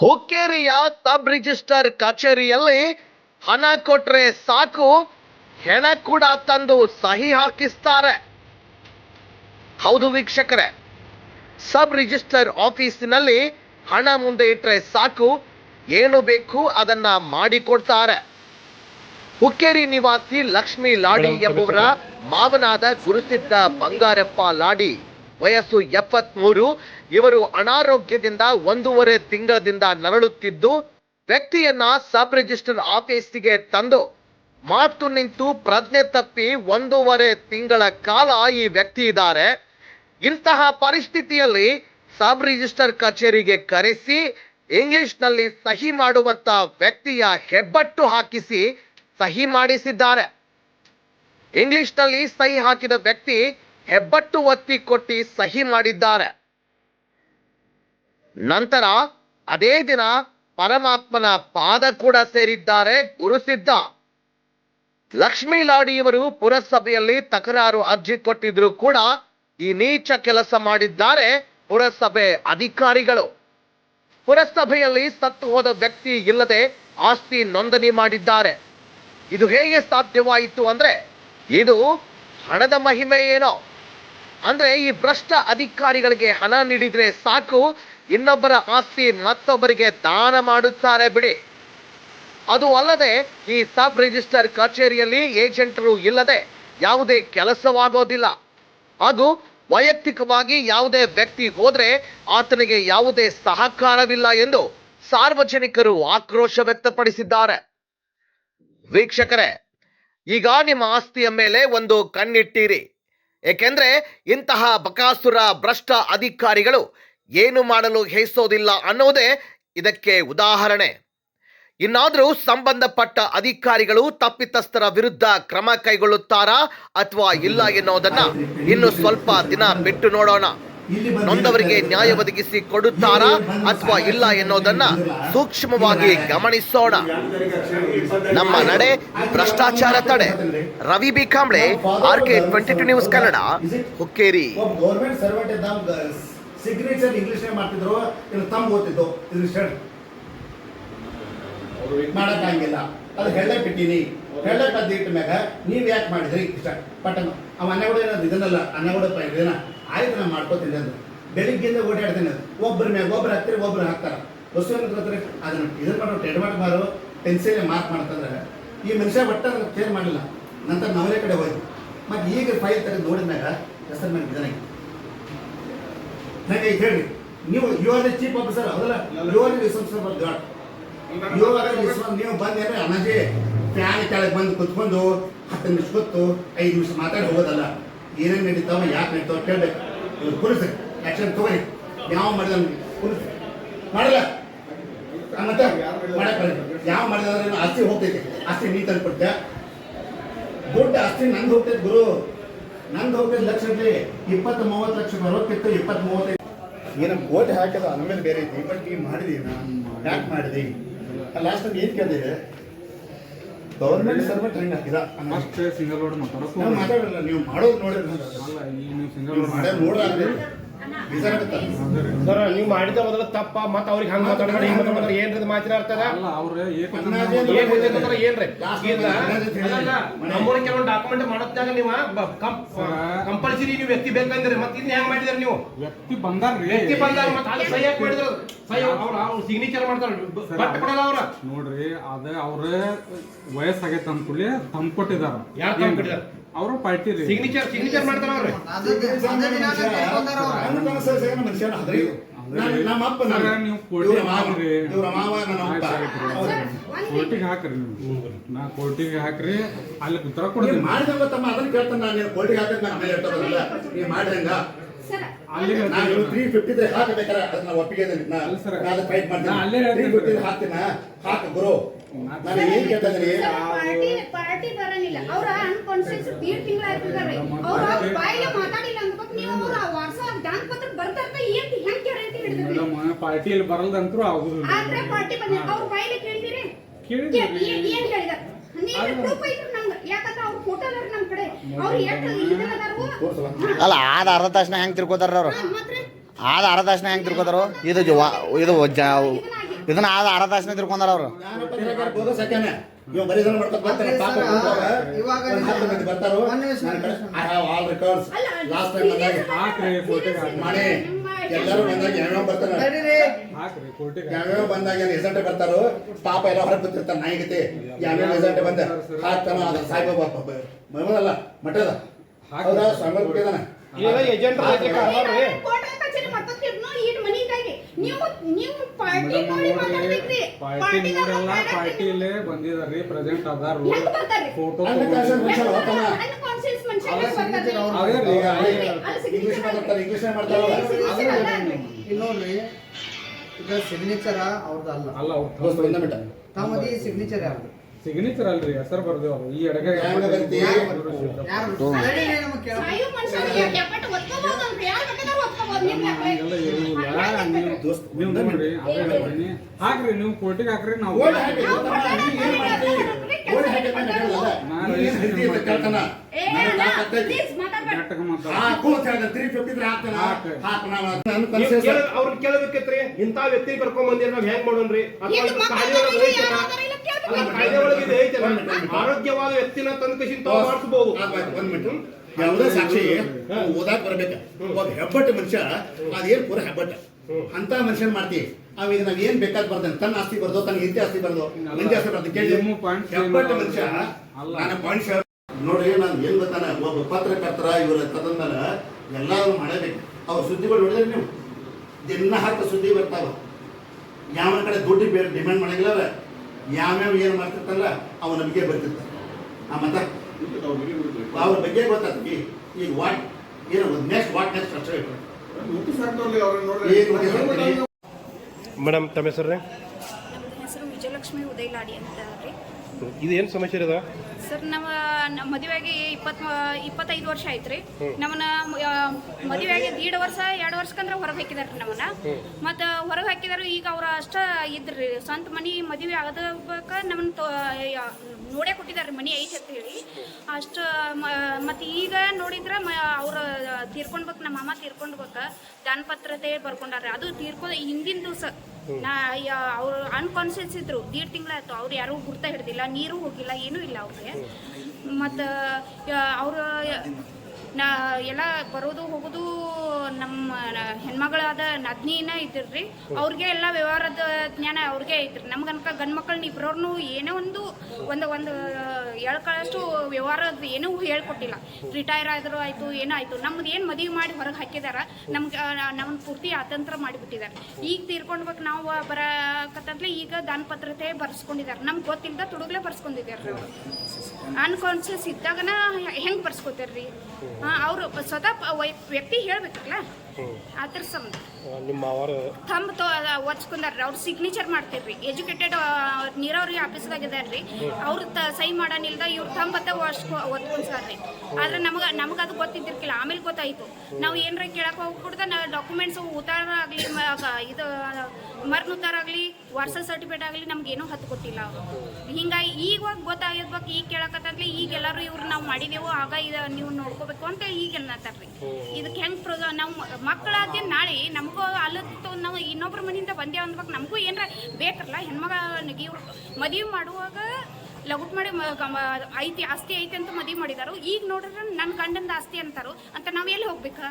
ಹುಕ್ಕೇರಿಯ sub register ಕಚೇರಿಯಲ್ಲಿ ಹಣ ಕೊಟ್ರೆ ಸಾಕು ಹೆಣ ಕೂಡ ತಂದು ಸಹಿ ಹಾಕಿಸ್ತಾರೆ. ಹೌದು ವೀಕ್ಷಕರೇ ಸಬ್ ರಿಜಿಸ್ಟರ್ ಆಫೀಸಿನಲ್ಲಿ ಹಣ ಮುಂದೆ ಇಟ್ಟರೆ ಸಾಕು ಏನು ಬೇಕು ಅದನ್ನ ಮಾಡಿಕೊಡ್ತಾರೆ. ಹುಕ್ಕೇರಿ ನಿವಾಸಿ ಲಕ್ಷ್ಮಿ ಲಾಡಿ ಎಂಬುವರ ಮಾವನಾದ ಗುರುತಿದ್ದ ಬಂಗಾರಪ್ಪ ಲಾಡಿ. ವಯಸ್ಸು ಎಪ್ಪತ್ಮೂರು, ಇವರು ಅನಾರೋಗ್ಯದಿಂದ ಒಂದೂವರೆ ತಿಂಗಳದಿಂದ ನರಳುತ್ತಿದ್ದು, ವ್ಯಕ್ತಿಯನ್ನ ಸಬ್ ರಿಜಿಸ್ಟರ್ ಆಫೀಸಿಗೆ ತಂದು ಮಾತು ನಿಂತು ಪ್ರಜ್ಞೆ ತಪ್ಪಿ ಒಂದೂವರೆ ತಿಂಗಳ ಕಾಲ ಈ ವ್ಯಕ್ತಿ ಇದ್ದಾರೆ. ಇಂತಹ ಪರಿಸ್ಥಿತಿಯಲ್ಲಿ ಸಬ್ ರಿಜಿಸ್ಟರ್ ಕಚೇರಿಗೆ ಕರೆಸಿ, ಇಂಗ್ಲಿಷ್ನಲ್ಲಿ ಸಹಿ ಮಾಡುವಂತ ವ್ಯಕ್ತಿಯ ಹೆಬ್ಬಟ್ಟು ಹಾಕಿಸಿ ಸಹಿ ಮಾಡಿಸಿದ್ದಾರೆ. ಇಂಗ್ಲಿಷ್ನಲ್ಲಿ ಸಹಿ ಹಾಕಿದ ವ್ಯಕ್ತಿ ಹೆಬ್ಬಟ್ಟು ಒತ್ತಿ ಕೊಟ್ಟಿ ಸಹಿ ಮಾಡಿದ್ದಾರೆ. ನಂತರ ಅದೇ ದಿನ ಪರಮಾತ್ಮನ ಪಾದ ಕೂಡ ಸೇರಿದ್ದಾರೆ ಗುರುಸಿದ್ದ ಲಕ್ಷ್ಮೀ ಲಾಡಿಯವರು ಪುರಸಭೆಯಲ್ಲಿ ತಕರಾರು ಅರ್ಜಿ ಕೊಟ್ಟಿದ್ರು ಕೂಡ ಈ ನೀಚ ಕೆಲಸ ಮಾಡಿದ್ದಾರೆ ಪುರಸಭೆ ಅಧಿಕಾರಿಗಳು. ಪುರಸಭೆಯಲ್ಲಿ ಸತ್ತು ಹೋದ ವ್ಯಕ್ತಿ ಇಲ್ಲದೆ ಆಸ್ತಿ ನೋಂದಣಿ ಮಾಡಿದ್ದಾರೆ. ಇದು ಹೇಗೆ ಸಾಧ್ಯವಾಯಿತು ಅಂದ್ರೆ, ಇದು ಹಣದ ಮಹಿಮೆ ಏನೋ. ಅಂದ್ರೆ ಈ ಭ್ರಷ್ಟ ಅಧಿಕಾರಿಗಳಿಗೆ ಹಣ ನೀಡಿದರೆ ಸಾಕು, ಇನ್ನೊಬ್ಬರ ಆಸ್ತಿ ಮತ್ತೊಬ್ಬರಿಗೆ ದಾನ ಮಾಡುತ್ತಾರೆ ಬಿಡಿ. ಅದು ಅಲ್ಲದೆ ಈ ಸಬ್ ರಿಜಿಸ್ಟರ್ ಕಚೇರಿಯಲ್ಲಿ ಏಜೆಂಟರು ಇಲ್ಲದೆ ಯಾವುದೇ ಕೆಲಸವಾಗೋದಿಲ್ಲ. ಹಾಗೂ ವೈಯಕ್ತಿಕವಾಗಿ ಯಾವುದೇ ವ್ಯಕ್ತಿ ಹೋದ್ರೆ ಆತನಿಗೆ ಯಾವುದೇ ಸಹಕಾರವಿಲ್ಲ ಎಂದು ಸಾರ್ವಜನಿಕರು ಆಕ್ರೋಶ ವ್ಯಕ್ತಪಡಿಸಿದ್ದಾರೆ. ವೀಕ್ಷಕರೇ, ಈಗ ನಿಮ್ಮ ಆಸ್ತಿಯ ಮೇಲೆ ಒಂದು ಕಣ್ಣಿಟ್ಟಿರಿ. ಏಕೆಂದ್ರೆ ಇಂತಹ ಬಕಾಸುರ ಭ್ರಷ್ಟ ಅಧಿಕಾರಿಗಳು ಏನು ಮಾಡಲು ಹೇಸೋದಿಲ್ಲ ಅನ್ನೋದೇ ಇದಕ್ಕೆ ಉದಾಹರಣೆ. ಇನ್ನಾದರೂ ಸಂಬಂಧಪಟ್ಟ ಅಧಿಕಾರಿಗಳು ತಪ್ಪಿತಸ್ಥರ ವಿರುದ್ಧ ಕ್ರಮ ಕೈಗೊಳ್ಳುತ್ತಾರಾ ಅಥವಾ ಇಲ್ಲ ಎನ್ನುವುದನ್ನು ಇನ್ನು ಸ್ವಲ್ಪ ದಿನ ಬಿಟ್ಟು ನೋಡೋಣ. ನೊಂದವರಿಗೆ ನ್ಯಾಯ ಒದಗಿಸಿ ಕೊಡುತ್ತಾರಾ ಅಥವಾ ಇಲ್ಲ ಎನ್ನುವುದನ್ನ ಸೂಕ್ಷ್ಮವಾಗಿ ಗಮನಿಸೋಣ. ನಮ್ಮ ನಡೆ ಭ್ರಷ್ಟಾಚಾರ ತಡೆ. Ravi B Kamble R K twenty two news Kannada Hukkeri signature English ಮಾಡ್ತಿದ್ರು. ಇನ್ನು ತಮ್ಮ ಓದ್ತಿದ್ದು. ಇದು ಸ್ಟಡ್ ಮಾಡಕ್ಕಾಗಿಲ್ಲ. ಅದು ಹೇಳಕ್ ಬಿಟ್ಟಿನಿ. ಹೇಳಕ್ ಮ್ಯಾಗ ನೀವ್ ಯಾಕೆ ಮಾಡಿದ್ರಿ? ಇಷ್ಟ. ಪಟ್ಟಣ. ಅವ ಅನ್ನಗೂಡ ಏನದು ಇದನ್ನಲ್ಲ? ಅನ್ನಗೂಡ ಇದನ್ನ ಆಯ್ತು ನಾನು ಮಾಡ್ಕೋತೀನಿ ಅದು ಬೆಳಿಗ್ಗೆಯಿಂದ ಓಡಾಡ್ತೀನಿ ಅದು ಒಬ್ರ ಮ್ಯಾಗ ಒಬ್ಬರು ಹಾಕ್ತಾರೆ ಒಬ್ಬರು ಹಾಕ್ತಾರ. ಬಸ್ಸು ಏನು ಗೊತ್ತ್ರಿ ಅದನ್ನ ಇದನ್ನ ಮಾಡೋ ಟೆಡ್ ಮಾರು ಪೆನ್ಸಿಲ್ ಮಾರ್ಕ್ ಮಾಡ್ತಂದ್ರೆ ಈ ಮನುಷ್ಯ ಒಟ್ಟ ಚೇಂಜ್ ಮಾಡಲಿಲ್ಲ ನಂತರ ನಾವೇ ಕಡೆ ಹೋಯ್ತು ಮತ್ತೆ ಈಗ ಫೈಲ್ ತೆಗೆದು ನೋಡಿದಾಗ ಹೆಸರು ಮ್ಯಾಗ ಇದನ್ನ ನನಗೆ ಹೇಳಿ ಹೇಳ್ರಿ ನೀವು you are the chief officer ಹೌದಲ್ಲ? You are resourcer of God you are resource ನೀವು ಬಂದೇನೆ ಅನಾಜೆ ಫ್ಯಾನ್ ಕೆಳಗೆ ಬಂದು ಕುತ್ಕೊಂಡು ಹತ್ತು ನಿಮಿಷ ಕೂತು ಐದು ನಿಮಿಷ ಮಾತಾಡಿ ಹೋಗೋದಲ್ಲ. ಏನೇನು ನಡೀತಾವ ಯಾಕೆ ನಡೀತಾವ ಕೇಳಬೇಕು. ಇವ್ರು ಕುರಿಸ್ರಿ. ಆಕ್ಷನ್ ತಗೋರಿ. ಯಾವ ಮಾಡಿದ ಕುರಿಸ್ರಿ. ಮಾಡಲ್ಲ. ಮತ್ತೆ ಮಾಡಕ್ಕೆ. ಯಾವ ಮಾಡಿದ್ರೆ ಆಸ್ತಿ ಹೋಗ್ತೈತಿ. ಆಸ್ತಿ ನೀ ತಂದು ದೊಡ್ಡ ಆಸ್ತಿ ನಂದು ಹೋಗ್ತೈತೆ ಗುರು. ನಂದು ಹೋಗ್ತೈತೆ ಲಕ್ಷ ಇರಲಿ ಇಪ್ಪತ್ತು ಮೂವತ್ತು ಲಕ್ಷ ಬರೋಕ್ಕಿತ್ತು ಇಪ್ಪತ್ತು ಮೂವತ್ತೈದು ಏನೋ ಕೋಟಿ ಹಾಕಿದ ಆಮೇಲೆ ಬೇರೆ ಐತಿ. ಬಟ್ ನೀ ಮಾಡಿದಿ ಯಾಕೆ ಮಾಡಿದಿ? ಲಾಸ್ಟ್ ಏನು ಕೇಳಿದೆ? ಗೌರ್ಮೆಂಟ್ ಸರ್ವೆ ಟ್ರೈನ್ ಹಾಕಿದ. ಸಿಂಗಲ್ ರೋಡ್ ಮಾತಾಡೋದು. ಮಾತಾಡಲ್ಲ ನೀವು ಮಾಡೋದು ನೋಡಿದ್ರೆ ಅಲ್ಲ ನೀವು ಸಿಂಗಲ್ ರೋಡ್ ನೋಡ್ರಾಗ್ಲಿ ಬೇಜಾರಾಗುತ್ತಲ್ಲ ಸರ್ ನೀವು ಮಾಡಿದ ಮೊದಲ ತಪ್ಪ ಮತ್ತೆ ಅವ್ರಿಗೆ ಹಂಗ ಮಾತಾಡ್ಬೇಡಿ ಹಿಂಗ್ ಮಾತಾಡ್ತಾರೆ ಏನ್ರಿ ಏನ್ ಹೇಳ್ತಿರ್ತಾರ ಏನ್ರಿ? ಅಲ್ಲಲ್ಲ, ನಮ್ಮೂರಿಗೆ ಕೆಲವೊಂದು ಡಾಕ್ಯುಮೆಂಟ್ ಮಾಡತ್ನಾಗ ನೀವು ಕಂಪಲ್ಸರಿ ನೀವು ವ್ಯಕ್ತಿ ಬೇಕಂದ್ರಿ ಮತ್ತೆ ಇನ್ನ ಹೆಂಗ್ ಮಾಡಿದ್ರಿ ನೀವು? ವ್ಯಕ್ತಿ ಬಂದಾರ್ರಿ ವ್ಯಕ್ತಿ ಬಂದಾರ ಮತ್ತೆ ಅಲ್ಲಿ ಸಹಿ ಹಾಕಿ ಮಾಡಿದ್ರು? ಸಹಿ ಅವ್ರ ಅವ್ರು ಸಿಗ್ನೇಚರ್ ಮಾಡ್ತಾರ. ಬಟ್ ಕೊಡಲ್ಲ ಅವ್ರ. ನೋಡ್ರಿ ಅದ ಅವ್ರ ವಯಸ್ಸಾಗೈತೆ ಅಂದ್ಕೊಳ್ಳಿ ತಂದ್ ಯಾರು ಯಾರ್ ತಂದ್ ಕೊಟ್ಟಿದಾರ? ಅವ್ರ ಪಾರ್ಟಿ ರೀ. ಸಿಗ್ನೇಚರ್ ಸಿಗ್ನೇಚರ್ ಮಾಡ್ತಾರ ಅವ್ರಿ. ಮನುಷ್ಯ ಆದ್ರಿ ನಮ್ಮ ಅಪ್ಪ ಸರ್, ನೀವು ಕೋರ್ಟಿಗೆ ಮಾವ ಹಾಕ್ರಿ. ಕೋರ್ಟಿಗೆ ಹಾಕ್ರಿ ನೀವು. ನಾ ಕೋರ್ಟಿಗೆ ಹಾಕ್ರಿ ಅಲ್ಲಿ ಉತ್ತರ ಕೊಡ್ತೀನಿ. ಮಾಡಿದಂಗ ಗೊತ್ತಮ್ಮ ಅದನ್ನ ಕೇಳ್ತಾನೆ ನಾನು ಕೋಲ್ಟಿಗೆ ಹಾಕಕ್ ನಾನು ಮಾಡ್ರಂಗ ಅಲ್ಲಿ ನಾನು ತ್ರೀ ಫಿಫ್ಟಿ ಹಾಕಬೇಕಾರೆ ಅದನ್ನ ಒಪ್ಪಿಗೆ. ನಾನು ಫೈಟ್ ಮಾಡ್ತೀನಿ. Three fifty. ಹಾಕ್ತೀನ ಹಾಕ ಗುರು. ನಾನು ಏನ್ ಕೇಳ್ತಾ ಇದೀನಿ ಪಾರ್ಟಿ ಪಾರ್ಟಿ ಬರಲಿಲ್ಲ ಅವ್ರ ಅನ್ಕಾನ್ಶಿಯಸ್ ಬೀರ್ ತಿಂಗಳಾಯ್ತಿದ್ದಾರೆ ಅವ್ರ ಬಾಯಿಗೆ ಮಾತಾಡಿಲ್ಲ ಅಂದ್ಬೇಕು ನೀವು ಅವ್ರ ವಾಟ್ಸ್ಆಪ್ ದಾನ ಪತ್ರ ಬರ್ತಾರ ಏನ್ ಹೆಂಗ್ ಗ್ಯಾರಂಟಿ ಹಿಡಿದ್ರಿ ಮೇಡಮ್ ಪಾರ್ಟಿಯಲ್ಲಿ ಬರಲ್ದಂತ್ರು ಆಗುದಿಲ್ಲ. ಆದ್ರೆ ಪಾರ್ಟಿ ಬಂದ ಅವ್ರ ಬಾಯಿಗೆ ಕೇಳ್ತೀರಿ? ಕೇಳಿದ್ರಿ. ಏನ್ ಏನ್ ಹೇಳಿದ ನೀವು ಪ್ರೂಫ್ ಐತ್ರಿ ಅಲ್ಲ ಆದ ಅರ್ಧ ತಾಸನ ಹೆಂಗ್ ತಿರ್ಕೋತಾರ ಅವ್ರು? ಆದ ಅರ್ಧ ತಕ್ಷಣ ಹೆಂಗ್ ತಿರ್ಕೋತಾರ? ಇದು ಇದು ಇದನ್ನ ಆದ ಅರ್ಧ ತಾಸಿನ ತಿರ್ಕೊಂಡಾರ ಅವ್ರು. ಬರ್ತಾರೋ. ಎಲ್ಲರೂ ಬಂದಾಗ ಯಾವ್ಯಾವ ಕೋರ್ಟಿಗೆ ಯಾವ್ಯಾವ ಬಂದಾಗ ಏನ್ ರಿಸಲ್ಟ್ ಬರ್ತಾರೋ ಪಾಪ ಎಲ್ಲ ಹೊರಗೆ ಬರ್ತಿರ್ತಾನೆ ನಾಯಿಗತಿ ಯಾವ್ಯಾವ ರಿಸಲ್ಟ್ ಬಂದ? ಹಾಕ್ತಾನ ಅದ ಸಾಯಿಬಾಬಾ ಮಗನಲ್ಲ ಮಠದ? ಹೌದಾ? ಸ್ವಾಮಿ ಕೊಟ್ಟಿದಾನ ಈಗ ಏಜೆಂಟ್ ಕೋರ್ಟ್ ಕಚೇರಿ ಮಾಡ್ಕೊತಿರ್ನು ಈ ಮನಿಗಾಗಿ ನೀವು ನೀವು ಪಾರ್ಟಿ ಪಾರ್ಟಿ ಪಾರ್ಟಿಲೇ ಬಂದಿದಾರ್ರಿ ಪ್ರೆಸೆಂಟ್ ಅದಾರು? ಫೋಟೋ ಇಂಗ್ಲಿಷ್ ಮಾತಾಡ್ತಾರೆ ನೋಡ್ರಿ ಈಗ ಸಿಗ್ನೇಚರ್ ಅವ್ರದ್ದು ಅಲ್ಲ. ಅಲ್ಲ ತಮ್ಮದಿ ಸಿಗ್ನೇಚರ್ ಯಾರ್ದು? ಸಿಗ್ನೇಚರ್ ಅಲ್ರಿ ಹೆಸರು ಬರ್ದು ಅವ್ರು ಈ ಅಡಗೆ ನೀವು ನೋಡ್ರಿ ಹಾಕ್ರಿ ನೀವು ಕೋರ್ಟಿಗೆ ಹಾಕ್ರಿ ನಾವು ಓಡ್ ಹಾಕಿ ಗೊತ್ತಲ್ಲ, ನೀ ಏನ್ ಮಾಡ್ತಿ? ಓಡ್ ಹಾಕಿ ಬಂದ ನಡೆಯಲ್ಲ. ನೀ ಏನ್ ಹಿಡ್ದಿ ಅಂತ ಕೇಳ್ತಾನ. ಏ, ನನಗೆ ಅಲ್ಲ, ತಾಕತ್ತೈತಿ. please ಮಾತಾಡ್ಬೇಡ. ನೆಟ್ಟಗೆ ಮಾತಾಡ ಹಾಕು ಅಂತ ಹೇಳ್ದ, 350 ಇದ್ರೆ ಹಾಕ್ತಾನ. ಹಾಕು. ಹಾಕು, ನಾವು ನನ್ನ ಕನ್ಸೆಷನ್. ಅವ್ರನ್ನ ಕೇಳಬೇಕಿತ್ರಿ ಇಂತ ವ್ಯಕ್ತಿ ಕರ್ಕೊಂಡ್ ಬಂದಿರ ನಾವ್ ಹೆಂಗ್ ಮಾಡೋಣ್ರಿ ಅಥವಾ ಕಾಯ್ದೆ ಒಳಗೆ. ಅಲ್ಲ, ಕಾಯ್ದೆ ಒಳಗೆ ಇದು ಆರೋಗ್ಯವಾದ ವ್ಯಕ್ತಿನ ತಂದ ಕಸಿನ್ ತಾವು ಮಾಡಿಸ್ಬೋದು ಆಯ್ತು, ಒಂದ್ ಮಿನಿಟ್. ಯಾವುದೇ ಸಾಕ್ಷಿ ಓದಾಕ್ ಬರ್ಬೇಕ ಒಬ್ಬ ಹೆಬ್ಬಟ್ಟು ಮನುಷ್ಯ ಅದೇನ್ ಪೂರ ಹೆಬ್ಬಟ್ಟ ಅಂತ ಮನುಷ್ಯನ್ ಮಾಡ್ತಿ ಈಗ ನಾವ್ ಏನ್ ಬೇಕಾದ್ ಬರ್ತಾನೆ ತನ್ನ ಆಸ್ತಿ ಬರ್ದೋ ತನ್ನ ಇಂತಿ ಆಸ್ತಿ ಬರ್ದೋ ಮಂದಿ ಆಸ್ತಿ ಬರ್ದು ಕೇಳಿ. ಹೆಬ್ಬಟ್ಟು ಮನುಷ್ಯ ನಾನು ಪಾಯಿಂಟ್ ಶೇರ್ ನೋಡ್ರಿ ನಾನು ಏನ್ ಗೊತ್ತಾನ? ಒಬ್ಬ ಪತ್ರಕರ್ತರ ಇವರ ತದಂದನ ಎಲ್ಲಾರು ಮಾಡಬೇಕು. ಅವ್ರ ಸುದ್ದಿಗಳು ನೋಡಿದ್ರೆ ನೀವು ದಿನ ಹಾಕ ಸುದ್ದಿ ಬರ್ತಾವ. ಯಾವ ಕಡೆ ದುಡ್ಡು ಬೇರೆ ಡಿಮ್ಯಾಂಡ್ ಮಾಡಂಗಿಲ್ಲ ಅವ್ರ. ಯಾವ್ಯಾವ ಏನ್ ಮಾಡ್ತಿರ್ತಲ್ಲ ಅವ ನಮಗೆ ಬರ್ತಿರ್ತ ಆ ಮತ? ಅವ್ರ ಬಗ್ಗೆ ಗೊತ್ತಾಗ್ತಿ ಈಗ ವಾಟ್ ಏನು ನೆಕ್ಸ್ಟ್ ವಾಟ್ ನೆಕ್ಸ್ಟ್ ಅಷ್ಟೇ ಗೊತ್ತಿಲ್ಲ. ಮೇಡಮ್ ತಮ್ಮ ಹೆಸರು ಹೆಸರು ವಿಜಯಲಕ್ಷ್ಮಿ ಉದಯಲಾಡಿ ಅಂತ ರೀ ಇದು ಏನ್ ಸಮಸ್ಯೆ ಇದೆ ಸರ್ ನಮ್ಮ ನಮ್ಮ ಮದುವೆಗೆ ಇಪ್ಪತ್ ಇಪ್ಪತ್ತೈದು ವರ್ಷ ಐತ್ರಿ ನಮ್ಮನ್ನ ಆ, ಮದುವೆಗೆ ದೀಡ್ ವರ್ಷ ಎರಡು ವರ್ಷಕ್ಕಂದ್ರೆ ಹೊರಗೆ ಹಾಕಿದಾರ್ರಿ ನಮ್ಮನ್ನ. ಮತ್ತ ಹೊರಗೆ ಹಾಕಿದಾರ ಈಗ ಅವ್ರ ಅಷ್ಟ ಇದ್ರಿ. ಸ್ವಂತ ಮನಿ ಮದುವೆ ಆಗದಬೇಕ ನಮ್ಮನ್ನ ನೋಡೇ ಕೊಟ್ಟಿದಾರ ಮನಿ ಐತಿ ಅಂತ ಹೇಳಿ. ಅಷ್ಟ ಮತ್ತೆ ಈಗ ನೋಡಿದ್ರ ಅವ್ರ ತೀರ್ಕೊಂಡ್ಬೇಕು ನಮ್ಮ ಮಾಮ ತೀರ್ಕೊಂಡ್ಬೇಕು ದಾನಪತ್ರತೆ ಬರ್ಕೊಂಡಾರೆ ಅದು ತೀರ್ಕೊ ಹಿಂದಿನ ದಿವಸ. ನಾ ಅವರು ಅನ್ಕಾನ್ಸಿಯಸ್ ಇದ್ರು. ದೀಡ್ ತಿಂಗಳಾಯ್ತು. ಅವ್ರು ಯಾರೂ ಗುರ್ತ ಹಿಡ್ದಿಲ್ಲ, ನೀರು ಹೋಗಿಲ್ಲ, ಏನೂ ಇಲ್ಲ ಅವ್ರಿಗೆ. ಮತ್ತು ಅವರು ನಾ, ಎಲ್ಲ ಬರೋದು ಹೋಗೋದು ನಮ್ಮ ಹೆಣ್ಮಗಳಾದ ನದ್ನಿನ ಇದ್ರಿ ಅವ್ರಿಗೆ ಎಲ್ಲ ವ್ಯವಹಾರದ ಜ್ಞಾನ ಅವ್ರಿಗೆ ಐತ್ರಿ. ನಮ್ಗನ್ಕ ಗಂಡ್ ಮಕ್ಕಳನ್ನ ಇಬ್ಬರವ್ರನ್ನೂ ಏನೋ ಒಂದು ಒಂದು ಒಂದು ಹೇಳ್ಕೊಳ್ಳೋಷ್ಟು ವ್ಯವಹಾರ ಏನೂ ಹೇಳ್ಕೊಟ್ಟಿಲ್ಲ. ರಿಟೈರ್ ಆದರೂ ಆಯಿತು, ಏನೋ ಆಯಿತು. ನಮ್ದು ಏನು ಮದುವೆ ಮಾಡಿ ಹೊರಗೆ ಹಾಕಿದಾರ, ನಮ್ಗೆ ನಮ್ಮ ಪೂರ್ತಿ ಅತಂತ್ರ ಮಾಡಿಬಿಟ್ಟಿದ್ದಾರೆ ಈಗ ತೀರ್ಕೊಂಡ್ಬೇಕು ನಾವು ಬರಕತ್ತಂತಲೇ ಈಗ ದಾನಪತ್ರತೆ ಬರ್ಸ್ಕೊಂಡಿದ್ದಾರೆ ನಮ್ಗೆ ಗೊತ್ತಿಲ್ಲದ ತುಡುಗ್ಲೇ ಬರ್ಸ್ಕೊಂಡಿದ್ದಾರೆ ಅನ್ಕಾನ್ಸಿಯಸ್ ಇದ್ದಾಗನ ಹೆಂಗೆ ಬರ್ಸ್ಕೊತಾರ್ರಿ? ಅವರು ಸ್ವತಃ ವ್ಯಕ್ತಿ ಹೇಳ್ಬೇಕಲ್ಲ? ಅದ್ರ ಸಂಬಂಧ ನಿಮ್ಮ ಅವರ ಥಂಬ್ ತೋ ಒಚ್ಕೊಂಡಾರ್ರಿ ಅವ್ರು ಸಿಗ್ನೇಚರ್ ಮಾಡ್ತೀವಿ ಎಜುಕೇಟೆಡ್ ನೀರಾವರಿ ಆಫೀಸ್ದಾಗಿದ್ದಾರ್ರಿ ಅವ್ರು ತ ಸೈ ಮಾಡಾನಿಲ್ದ ಇವ್ರು ಥಂಬತ್ತ ಒತ್ಕೊಂಡ್ಸಾರ್ರಿ ಆದ್ರೆ ನಮಗ ನಮಗೆ ಅದು ಗೊತ್ತಿದ್ದಿರ್ಕಿಲ್ಲ. ಆಮೇಲೆ ಗೊತ್ತಾಯ್ತು. ನಾವು ಏನರ ಕೇಳಕ್ಕೆ ಹೋಗ್ಬಿಡ್ದ ನಾವು ಡಾಕ್ಯುಮೆಂಟ್ಸ್ ಉತ್ತಾರ ಆಗಲಿ ಇದು, ಮರ್ನ ಉತ್ತಾರ ಆಗಲಿ ವರ್ಷ ಸರ್ಟಿಫಿಕೇಟ್ ಆಗಲಿ ನಮ್ಗೇನು ಹತ್ತು ಕೊಟ್ಟಿಲ್ಲ. ಅವರು ಹಿಂಗಾಗಿ ಈಗ ಗೊತ್ತಾಗಿರ್ಬೇಕು ಈಗ ಕೇಳಕತ್ತಾಗಲಿ, ಈಗ ಎಲ್ಲರೂ ಇವ್ರು ನಾವು ಮಾಡಿದೆವು, ಆಗ ಇದು ನೀವು ನೋಡ್ಕೋಬೇಕು ಅಂತ ಈಗ ಅನ್ನತ್ತಾರ್ರಿ ಇದಕ್ಕೆ ಹೆಂಗೆ ಪ್ರೋ ನಾವು ಮಕ್ಕಳಾದ್ಯ ನಾಳೆ ನಮಗೂ ಅಲ್ಲತ್ತು ನಾವು ಇನ್ನೊಬ್ರ ಮನೆಯಿಂದ ಬಂದೇವು ಅಂದ್ಬೇಕು ನಮಗೂ ಏನಾರ ಬೇಕಲ್ಲ ಹೆಣ್ಮಗ ಇವ್ರು ಮದುವೆ ಮಾಡುವಾಗ ಲಗುಟ್ ಮಾಡಿ ಐತಿ ಆಸ್ತಿ ಐತಿ ಅಂತ ಮದುವೆ ಮಾಡಿದಾರು. ಈಗ ನೋಡಿದ್ರೆ ನನ್ನ ಗಂಡಂದ ಆಸ್ತಿ ಅಂತಾರು. ಅಂತ ನಾವು ಎಲ್ಲಿ ಹೋಗ್ಬೇಕಾ?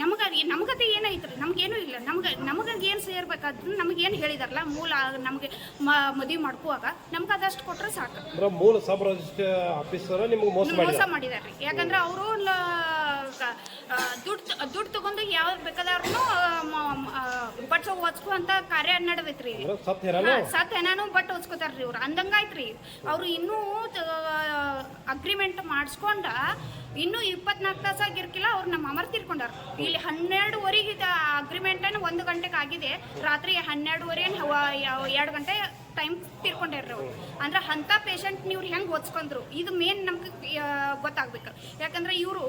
ನಮಗ ನಮಗತೆ ಏನೈತ್ರಿ ನಮ್ಗೇನು ಇಲ್ಲ. ನಮ್ಗೆ ನಮಗೆ ಏನು ಸೇರ್ಬೇಕಾದ್ರೂ ನಮಗೇನು ಹೇಳಿದಾರಲ್ಲ ಮೂಲ ನಮಗೆ ಮದುವೆ ಮಾಡ್ಕೋವಾಗ ನಮ್ಗೆ ಅದಷ್ಟು ಕೊಟ್ಟರೆ ಸಾಕು. ಮೂಲ ಸಬ್ ರಿಜಿಸ್ಟರ್ ಆಫೀಸರ್ ನಿಮಗೆ ಮೋಸ ಮಾಡಿದಾರೆ. ಯಾಕಂದ್ರೆ ಅವರು ದುಡ್ಡು ದುಡ್ಡು ತಗೊಂಡು ಯಾವ ಬೇಕಾದ್ರೂ ಬಟ್ಸ್ ಒಚ್ಕೋ ಅಂತ ಕಾರ್ಯ ನಡೆದೈತ್ರಿ. ಅಂದ್ರೆ ಸತ್ ಏನಾನು ಬಟ್ ಹೊಚ್ಕೋತಾರ್ರಿ ಇವ್ರು. ಅಂದಂಗಾಯ್ತ್ರಿ. ಅವ್ರು ಇನ್ನೂ ಅಗ್ರಿಮೆಂಟ್ ಮಾಡಿಸ್ಕೊಂಡ ಇನ್ನೂ ಇಪ್ಪತ್ನಾಲ್ಕು ತಾಸು ಆಗಿರ್ಕಿಲ್ಲ ಅವ್ರು ನಮ್ಮ ಅಮರ್ ತೀರ್ಕೊಂಡಾರ. ಇಲ್ಲಿ ಹನ್ನೆರಡುವರೆಗೆ ಅಗ್ರಿಮೆಂಟ್ ಒಂದು ಗಂಟೆಗೆ ಆಗಿದೆ. ರಾತ್ರಿ ಹನ್ನೆರಡುವರೆ ಎರಡು ಗಂಟೆ ಟೈಮ್ ತೀರ್ಕೊಂಡ್ಯಾರ್ರಿ ಅವ್ರು. ಅಂದ್ರೆ ಅಂಥ ಪೇಷಂಟ್ ನೀವು ಹೆಂಗ್ ಓದ್ಸ್ಕೊಂಡ್ರು? ಇದು ಮೇನ್ ನಮ್ಗೆ ಗೊತ್ತಾಗ್ಬೇಕು. ಯಾಕಂದ್ರೆ ಇವರು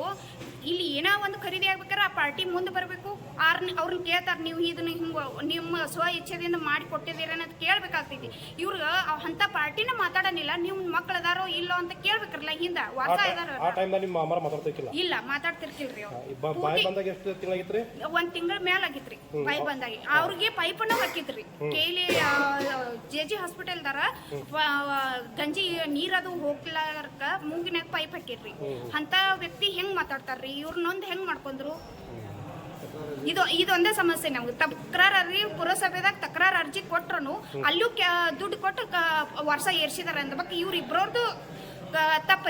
ಇಲ್ಲಿ ಏನೋ ಒಂದು ಖರೀದಿ ಆಗ್ಬೇಕಾದ್ರೆ ಆ ಪಾರ್ಟಿ ಮುಂದೆ ಬರಬೇಕು. ಆರ್ ಅವ್ರನ್ನ ಕೇಳ್ತಾರೆ ನೀವು ಇದನ್ನ ಹಿಂಗೆ ನಿಮ್ಮ ಸ್ವ ಇಚ್ಛೆದಿಂದ ಮಾಡಿ ಕೊಟ್ಟಿದ್ದೀರ ಅನ್ನೋದು ಕೇಳ್ಬೇಕಾಗ್ತೈತಿ. ಇವ್ರು ಅಂತ ಪಾರ್ಟಿನ ಮಾತಾಡೋನಿಲ್ಲ ನಿಮ್ಮ ಮಕ್ಳು ಅದಾರೋ ಇಲ್ಲೋ ಅಂತ ಕೇಳ್ಬೇಕ್ರಲ್ಲ ಹಿಂದೆ? ವಾಸ ಇದಾರ ಇಲ್ಲ ಮಾತಾಡ್ತಿರ್ಕಿಲ್ರಿ ಒಂದ್ ತಿಂಗಳ ಮೇಲೆ ಆಗಿತ್ರಿ ಪೈಪ್ ಬಂದಾಗಿ. ಅವ್ರಿಗೆ ಪೈಪನ್ನ ಹಾಕಿದ್ರಿ. ಕೇಲಿ ಜೆ ಜಿ ಹಾಸ್ಪಿಟಲ್ದಾರ ಗಂಜಿ ನೀರದು ಹೋಗ್ಲಾರ್ಕ ಮೂಗಿನಾಗ ಪೈಪ್ ಹಾಕಿರ್ರಿ. ಅಂತ ವ್ಯಕ್ತಿ ಹೆಂಗ್ ಮಾತಾಡ್ತಾರ್ರಿ? ಇವ್ರನ್ನೊಂದು ಹೆಂಗ್ ಮಾಡ್ಕೊಂಡ್ರು ಇದು ಇದೊಂದೇ ಸಮಸ್ಯೆ ನಮ್ಗೆ. ತಕರಾರು ಅರ್ಜಿ ಪುರಸಭೆದಾಗ ತಕ್ರಾರ ಅರ್ಜಿ ಕೊಟ್ರು ಅಲ್ಲೂ ದುಡ್ಡು ಕೊಟ್ಟು ವರ್ಷ ಏರ್ಸಿದಾರೆ ಅಂತ ಬಗ್ಗೆ ಇವ್ರ ಇಬ್ಬರವ್ರದ್ದು ತಪ್ಪ